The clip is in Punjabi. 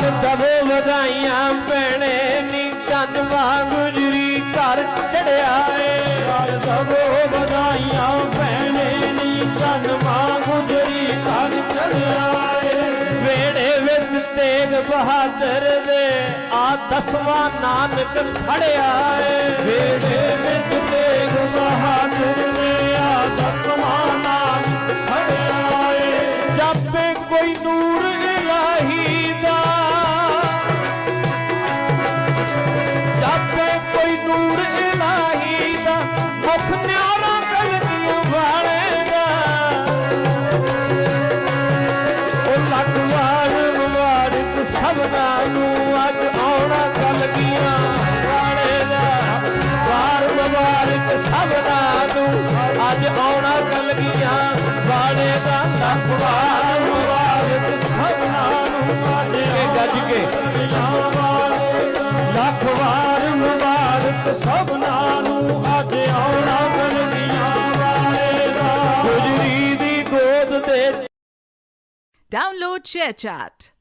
ਸਾਲ ਦਵੋ ਵਧਾਈਆਂ ਭੈਣੇ, ਨੀ ਕੰਨਵਾ ਗੁਜਰੀ ਘਰ ਚੜਿਆ ਏ। ਸਾਲ ਸਭੋ ਵਧਾਈਆਂ ਭੈਣੇ, ਨੀ ਕੰਨਵਾ ਗੁਜਰੀ ਘਰ ਚੜਿਆ ਏ। ਵੇੜੇ ਵਿੱਚ ਤੇਗ ਬਹਾਦਰ ਦੇ ਆ ਦਸਵਾਂ ਨਾਨਕ ਖੜਿਆ ਏ। ਵੇੜੇ ਵਿੱਚ ਤੇਗ ਬਹਾਦਰ ਨੇ ਆ ਦਸਵਾਂ ਨਾਨਕ ਖੜਿਆ ਏ। ਜਾਪੇ ਕੋਈ ਨੂਰ ਜਾਪੇ ਕੋਈ ਨੂਰ ਇਲਾਹੀ ਦਾ ਮੁਖ ਨਿਆਰਾ ਕਲਗੀਆਂ ਵਾਲੇਗਾ। ਉਹ ਲੱਖ ਵਾਰ ਮੁਬਾਰਕ ਸਭਨਾ ਨੂੰ ਅੱਜ ਆਉਣਾ ਕਲਗੀਆਂ ਵਾਲੇਗਾ। ਵਾਰ ਮੁਬਾਰਕ ਸਭਨਾ ਨੂੰ ਅੱਜ ਆਉਣਾ ਕਲਗੀਆਂ ਵਾਲੇਗਾ। ਲੱਖ ਵਾਰ ਮੁਬਾਰਕ ਸਭਨਾ ਨੂੰ ਅੱਜ ਕੇ ਗੱਜ ਕੇ। ਲੱਖ ਵਾਰ ਸਭਨਾਂ ਨੂੰ ਅੱਜ ਆਉਣਾ ਗਲਨੀਆਂ ਵਾਲੇ ਦਾ ਗੁਜਰੀ ਦੀ ਗੋਦ ਦੇ Download ShareChat.